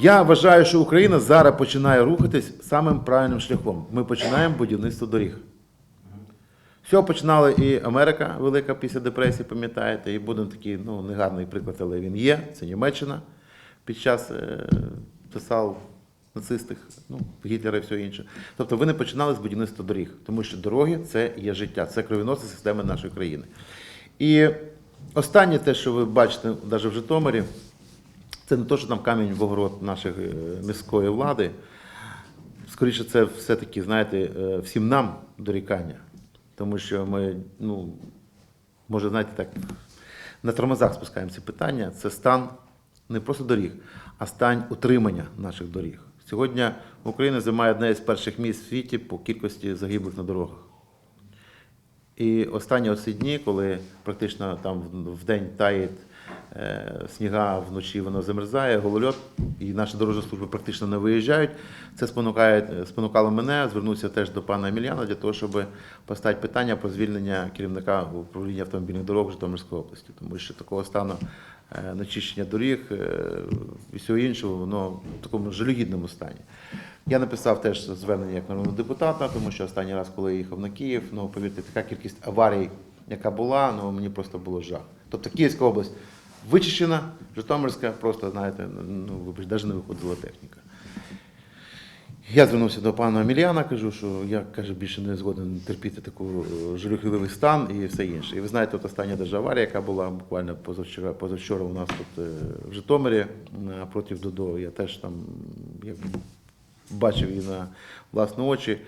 Я вважаю, що Україна зараз починає рухатись самим правильним шляхом. Ми починаємо будівництво доріг. Все починала і Америка велика після депресії, пам'ятаєте, і будемо такий ну, негарний приклад, але він є. Це Німеччина під час е, писав нацистих, ну, Гітлера і все інше. Тобто вони починали з будівництва доріг, тому що дороги це є життя, це кровіносна система нашої країни. І останнє те, що ви бачите навіть в Житомирі, це не те, що там камінь в огород нашої е, міської влади. Скоріше, це все-таки, знаєте, е, всім нам дорікання. Тому що ми, ну, може, знаєте, так, на тормозах спускаємо ці питання. Це стан не просто доріг, а стан утримання наших доріг. Сьогодні Україна займає одне з перших місць в світі по кількості загиблих на дорогах. І останні оці дні, коли практично там в- день е, сніга, вночі воно замерзає, голольот, і наші дорожні служби практично не виїжджають. Це спонукало мене звернутися теж до пана Емельяна для того, щоб поставити питання про звільнення керівника управління автомобільних дорог Житомирської області, тому що такого стану е, нечищення доріг е, і всього іншого, воно в такому жалюгідному стані. Я написав теж звернення як народного депутата, тому що останній раз, коли я їхав на Київ, ну повірте, така кількість аварій, яка була, ну мені просто було жах. Тобто Київська область вичищена, Житомирська просто, знаєте, ну вибач, навіть не виходила техніка. Я звернувся до пана Еміліана, кажу, що я каже, більше не згоден терпіти таку е, стан і все інше. І ви знаєте, от остання даже аварія, яка була буквально позавчора, позавчора у нас тут е, в Житомирі проти Додо. Я теж там якби, бачив її на власні очі.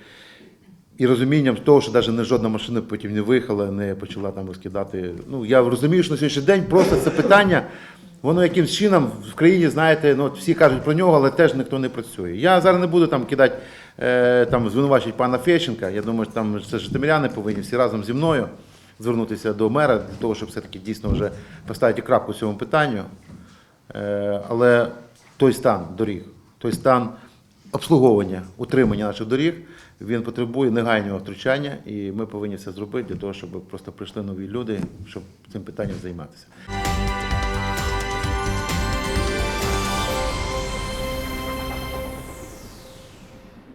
І розумінням того, що навіть не жодна машина потім не виїхала, не почала там розкидати. Ну, я розумію, що на сьогоднішній день просто це питання, воно якимсь чином в країні, знаєте, ну, всі кажуть про нього, але теж ніхто не працює. Я зараз не буду там кидати, е, там, звинувачувати пана Фещенка. Я думаю, що там це житомиряни повинні всі разом зі мною звернутися до мера для того, щоб все-таки дійсно вже поставити крапку цьому питанню. Е, але той стан доріг, той стан обслуговування, утримання наших доріг, він потребує негайного втручання, і ми повинні це зробити для того, щоб просто прийшли нові люди, щоб цим питанням займатися.